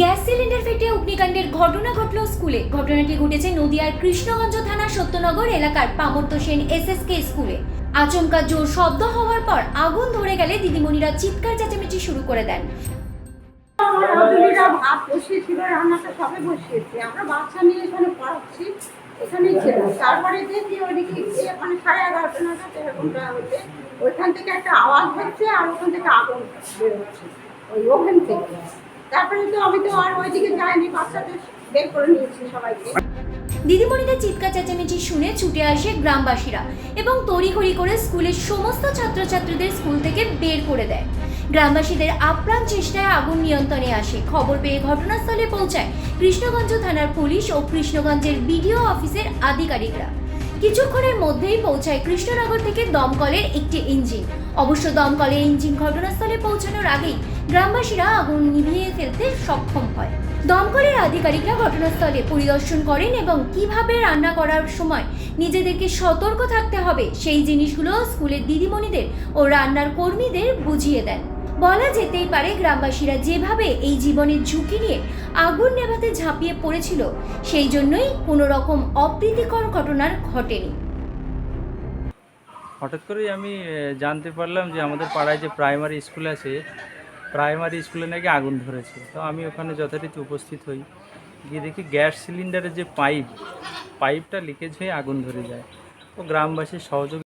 Gas cylinder ফেটে অগ্নিকাণ্ডের ঘটনা ঘটল স্কুলে। ঘটনাটি ঘটেছে নদিয়ার কৃষ্ণগঞ্জ থানার সত্যনগর এলাকার পামর্ত সেন এসএসকে স্কুলে। আচমকা জোর শব্দ হওয়ার পর আগুন ধরে গেলে দিদিমণিরা চিৎকার চেঁচামেচি শুরু করে দেন। আমরা বাচ্চা নিয়ে তারপরে মানে সাড়ে এগারোটা ওইখান থেকে একটা আওয়াজ হচ্ছে আর ওখান থেকে আগুন ওই থেকে। তারপরে তো আমি তো আর যাইনি, বাচ্চাদের বের করে নিয়েছি সবাইকে। দিদিমণিদের চিৎকার চেঁচামেচি শুনে ছুটে আসে গ্রামবাসীরা এবং তড়িঘড়ি করে স্কুলের সমস্ত ছাত্রছাত্রীদের স্কুল থেকে বের করে দেয়। গ্রামবাসীদের আপ্রাণ চেষ্টায় আগুন নিয়ন্ত্রণে আসে। খবর পেয়ে ঘটনাস্থলে পৌঁছায় কৃষ্ণগঞ্জ থানার পুলিশ ও কৃষ্ণগঞ্জের বিডিও অফিসের আধিকারিকরা। কিছুক্ষণের মধ্যেই পৌঁছায় কৃষ্ণনগর থেকে দমকলের একটি ইঞ্জিন। অবশ্য দমকলের ইঞ্জিন ঘটনাস্থলে পৌঁছানোর আগেই গ্রামবাসীরা আগুন নিভিয়ে ফেলতে সক্ষম হয়। দমকলের আধিকারিকরা ঘটনাস্থলে পরিদর্শন করেন এবং কীভাবে রান্না করার সময় নিজেদেরকে সতর্ক থাকতে হবে, সেই জিনিসগুলো স্কুলের দিদিমণিদের ও রান্নার কর্মীদের বুঝিয়ে দেন। বলা যেতেই পারে গ্রামবাসীরা যেভাবে এই জীবনের ঝুঁকি নিয়ে আগুন নেভাতে ঝাঁপিয়ে পড়েছিল, সেই জন্যই কোনো রকম অপ্রীতিকর ঘটনার ঘটেনি। হঠাৎ করেই আমি জানতে পারলাম যে আমাদের পাড়ায় যে প্রাইমারি স্কুল আছে, প্রাইমারি স্কুলে নাকি আগুন ধরেছে। তো আমি ওখানে যথারীতি উপস্থিত হই। গিয়ে দেখি গ্যাস সিলিন্ডারের যে পাইপ, পাইপটা লিকেজ হয়ে আগুন ধরে যায়। তো গ্রামবাসীর সহযোগী